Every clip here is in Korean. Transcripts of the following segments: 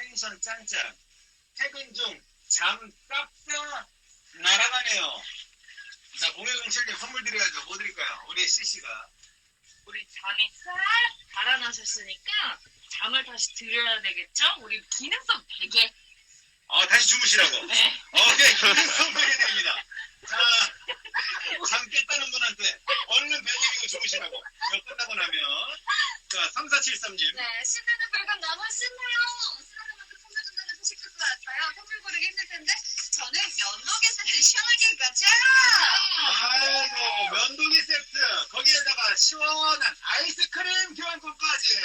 텐션 짱짱 퇴근 중잠 싹다 날아가네요. 자 0107님 선물 드려야죠. 뭐 드릴까요? 우리 CC가. 우리 잠이 싹 달아나셨으니까 잠을 다시 들여야 되겠죠? 우리 기능성 베개. 어 다시 주무시라고. 네. 오케이. 기능성 드립니다. 자 잠 깼다는 분한테 얼른 베개기고 주무시라고. 이거 끝나고 나면. 자 3473님. 네, 신나는 물건 너무 신나요. 저는 면도기 세트 시원하게 가자. 아이고 면도기 세트 거기에다가 시원한 아이스크림 교환권까지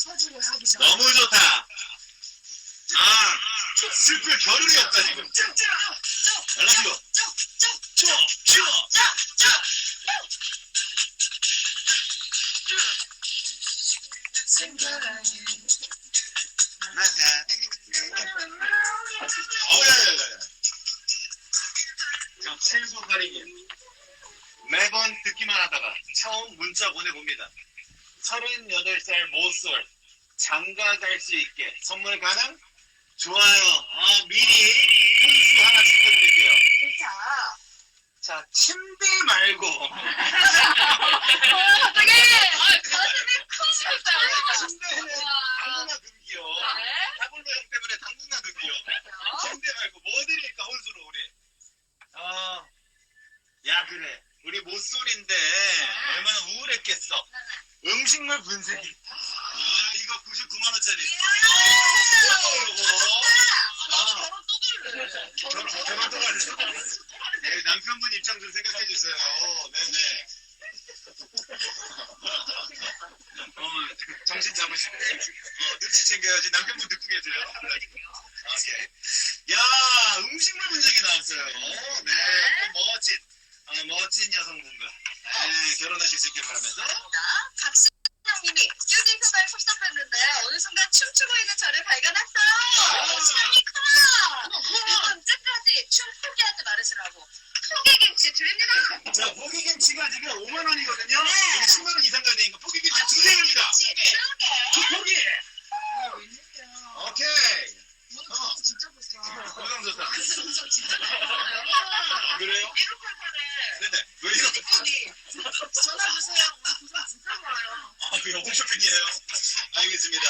슬퍼지게 하기 전. 너무 좋다. 아, 슬플 겨를이 없다 지금. 최소 가리기. 매번 듣기만 하다가 처음 문자 보내봅니다. 38살 모쏠 장가 갈 수 있게 선물 가능? 좋아요. 아, 미리 혼수 하나 시켜드릴게요. 진짜. 자, 침대 말고. 갑자기 가슴이 쿵 침대는 당분간 금기요. 다블로 형 때문에 당분간 금기요. 침대 말고 뭐 드릴까 혼수로 우리. 아, 야 그래. 우리 모쏠인데 얼마나 우울했겠어. 음식물 분쇄기. 아 이거 99만 원짜리. 이거 이거. 아. 결혼 또 가야 네, 남편분 입장 좀 생각해 주세요. 네네. 어, 정신 잡으시고 어, 눈치 챙겨야지 남편분 듣고 계세요. 오케이. 야 음식물 분석이 나왔어요. 네, 또 멋진 아, 멋진 여성분과 네, 결혼하실 수 있길 바라면서 박신영님이 큐티 휴가에 섭섭했는데 어느 순간 춤추고 있는 저를 발견했어요. 아. 시간이 커. 이번 끝까지 춤 포기하지 말으시라고. 포기김치 드립니다. 자 포기김치가 지금 5만 원이거든요. 네. 이게 10만 원 이상 가되니까 포기김치 두 개입니다. 김치 두 개. 두 포기. 오케이. 어. 진짜 비싸. 고장 좋다. 진짜 진짜 아, 그래요? 1588에 네네. 왜 이렇게? 어디 전화 주세요. 우리 구성 진짜 좋아요. 아, 이거 홈쇼핑이에요. 알겠습니다.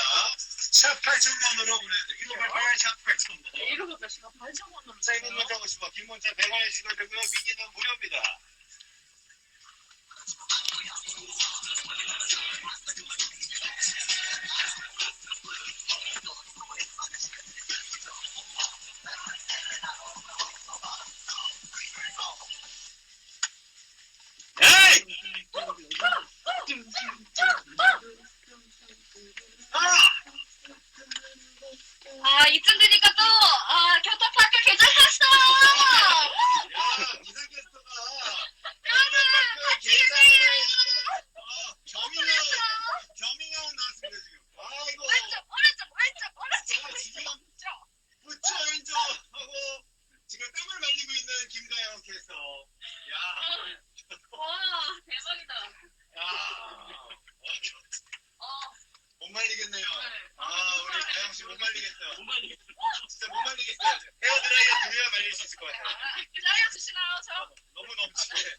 샵 8000번으로 보내드릴게요. 1588, 샵 8000번. 이러고 몇 시간 반성 원으로. 짧은 문자 50원, 긴 문자 100원에 시도되고요. 미니는 무료입니다. 기다려 주시나요 저? 너무 넘치게.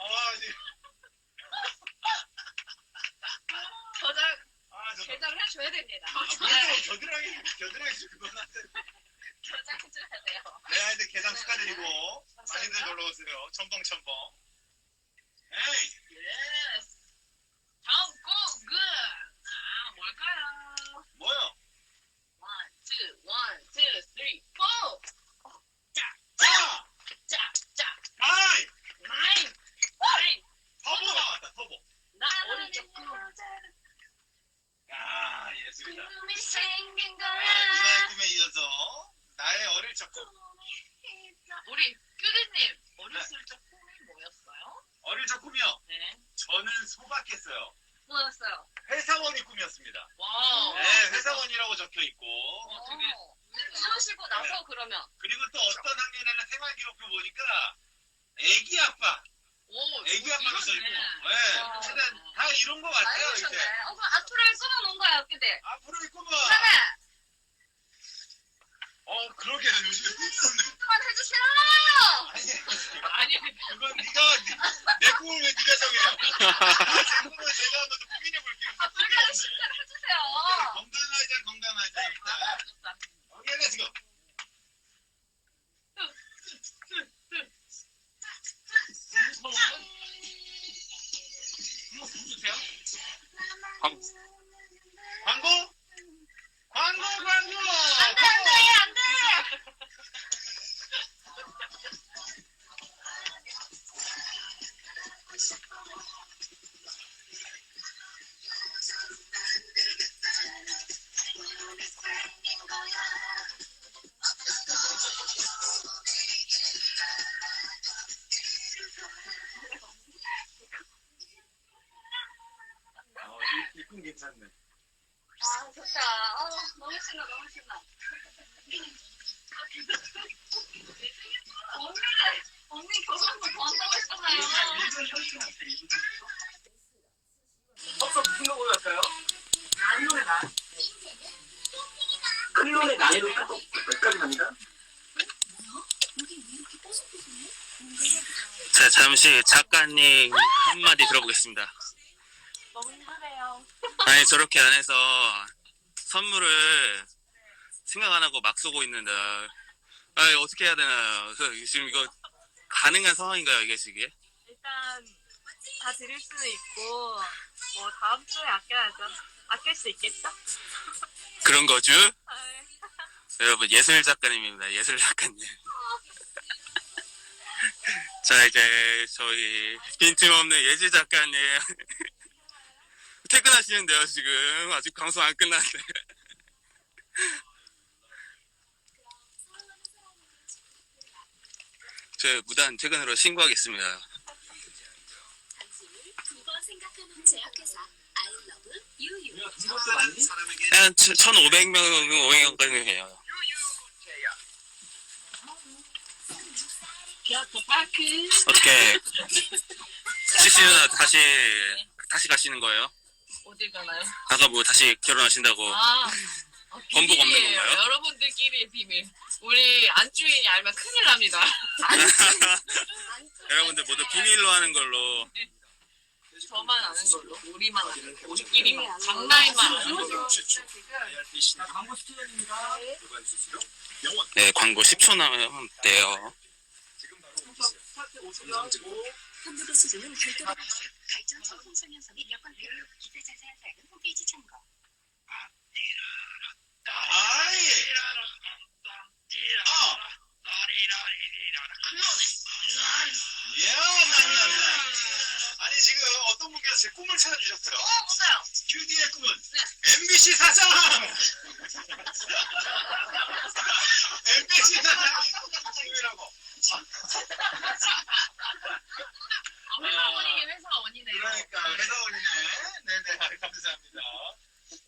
아, 지금. 저장 아, 저. 개장을 해줘야 됩니다. 아, 그래도 겨드랑이, 겨드랑이 좀 그만하세요. 개장해줘야 돼요. 네, 하여튼 개장 축하드리고 많이들 놀러 오세요. 첨벙첨벙. 에이, 예스. 다음 곡은 아 뭘까요? 뭐요? One, two, one, two, three, four. 자, 짝, 짝, 아이, 나인. 적 꿈. 우리 큐리님 어렸을 적 꿈이 뭐였어요? 어릴 적 꿈이요. 네. 저는 소박했어요. 뭐였어요? 회사원이 꿈이었습니다. 와. 네, 회사원이라고 적혀 있고. 어, 되게 이러시고 나서 그러면 그리고 또 어떤 학년에는 생활 기록표 보니까 애기 아빠, 오, 애기 아빠로 써 있고. 네, 와. 하여튼 다 이런 거 같아요. 이제. 어, 그럼 앞으로의 꿈은 뭔가요, 근데? 앞으로의 꿈은. 그러면 어, 그러게. 요즘에 꿈이 그만 해주세요! 아니, 아니 그건 네가, 네- 내 꿈을 왜 네가 정해요? 제 꿈은 제가 한번 더 고민해 볼게요. 아, 불가능 식 잠시 작가님 한마디 들어보겠습니다. 너무 힘드네요. 아니, 저렇게 안에서 선물을 생각 안 하고 막 쏘고 있는데, 아니, 어떻게 해야 되나요? 그, 지금 이거 가능한 상황인가요, 이게 지금? 일단 다 드릴 수는 있고 뭐 다음 주에 아껴야죠. 아낄 수 있겠죠? 그런 거죠? 아이, 여러분, 예술 작가님입니다. 예술 작가님. 자, 이제 저희 빈틈없는 예지 작가님. 퇴근하시는데요, 지금. 아직 방송 안 끝났는데. 저 무단 퇴근으로 신고하겠습니다. 한 1,500명, 500명까지 해요. 어떻게, CC는 다시, 다시 가시는 거예요? 어딜 가나요? 아까 뭐 다시 결혼하신다고. 아, 어, 번복 없는 비밀이에요. 건가요? 여러분들끼리의 비밀. 우리 안주인이 알면 큰일 납니다. 여러분들 모두 비밀로 하는 걸로. 저만 아는 걸로. 우리만 아는 걸로. 우리끼리만. 장난이만 아는 걸로. 자, 광고 스튜디오입니다. 네, 광고 10초 남았대요. 스타트 50명. 컴퓨터 수준은 별도로 발전소 홍성현석 및 여권별로 기타 자세한 사항은 홈페이지 참고! 어! 지금 어떤 분께서 제 꿈을 찾아주셨어요. 어, 뭔가요? QD의 꿈은 네. MBC 사장. MBC 사장 꿈이라고. 아, 회사원이긴 회사원이네요. 그러니까 회사원이네. 네네 아, 감사합니다.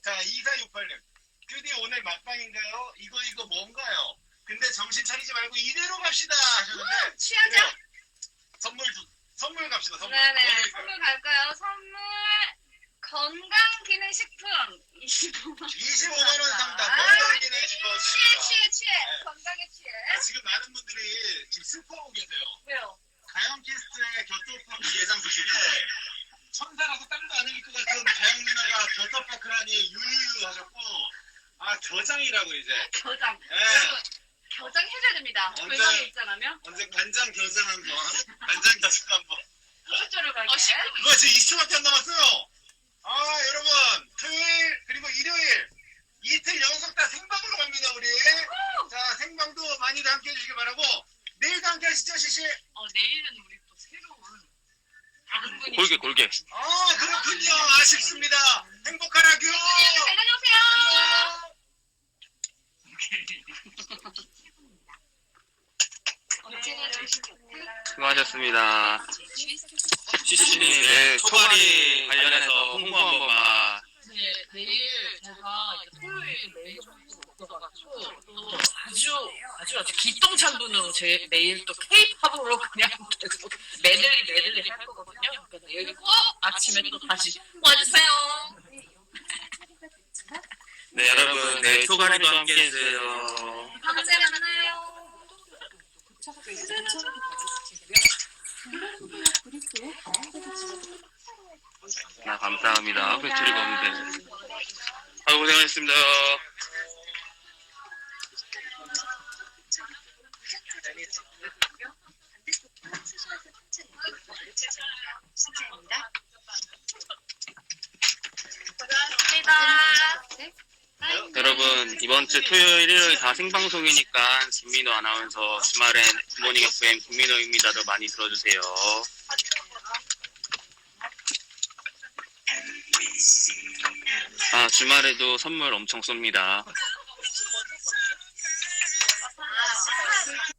자 2468님. QD 오늘 막방인가요? 이거 이거 뭔가요? 근데 정신 차리지 말고 이대로 갑시다 하셨는데 취하자. 그래요. 선물 주, 선물 갑시다 선물. 뭐 네네. 드릴까요? 선물 갈까요? 선물 건강기능식품 25만 25만 원 상당 아, 건강기능 취해 식품입니다. 취해 취해 네. 건강에 취해 지금 많은 분들이 지금 슬퍼하고 계세요. 왜요? 가영캐스트의 겨토파크 예상 소식에 천사라서 땀도 안 흘릴 것 같은 가영 누나가 겨토파크라니 유유유 하셨고 아 겨장이라고 이제 겨장 예 여러분, 겨장 해줘야 됩니다. 언제- 불감이 있잖아요. 언제 간장 겨장 한번 간장 겨장 한번 소주를 갈게. 어, 시끄러워. 그거 지금 20초밖에 안 남았어요. 아 여러분. 토요일 그리고 일요일. 이틀 연속 다 생방으로 갑니다 우리. 자 생방도 많이들 함께 해주시기 바라고. 내일도 함께 하시죠 시시? 어, 내일은 우리 또 새로운 다른 분이 골게, 골게. 아 그렇군요. 아쉽습니다. 행복한 잘 다녀오세요. 안녕 수고하셨습니다. 주의사항 네, 초발이 관련해서 홍보 한 번만. 네, 내일 제가 이제 토요일 메일 없어가지고 또 아주 아주 아주 기똥찬 분으로 제 내일 또 케이팝으로 그냥 계속 메들리 메들리 할 거거든요. 그러니까 내일 꼭 아침에 또 다시 와주세요. 네, 여러분, 네, 초발이도 함께 해주세요. 다음 주에 만나요. 아, 감사합니다. 회출이 없는데. 아, 고생하셨습니다. 여러분, 이번 주 토요일, 일요일 다 생방송이니까 김민호 아나운서 주말엔 굿모닝 FM 김민호입니다도 많이 들어주세요. 아, 주말에도 선물 엄청 쏩니다.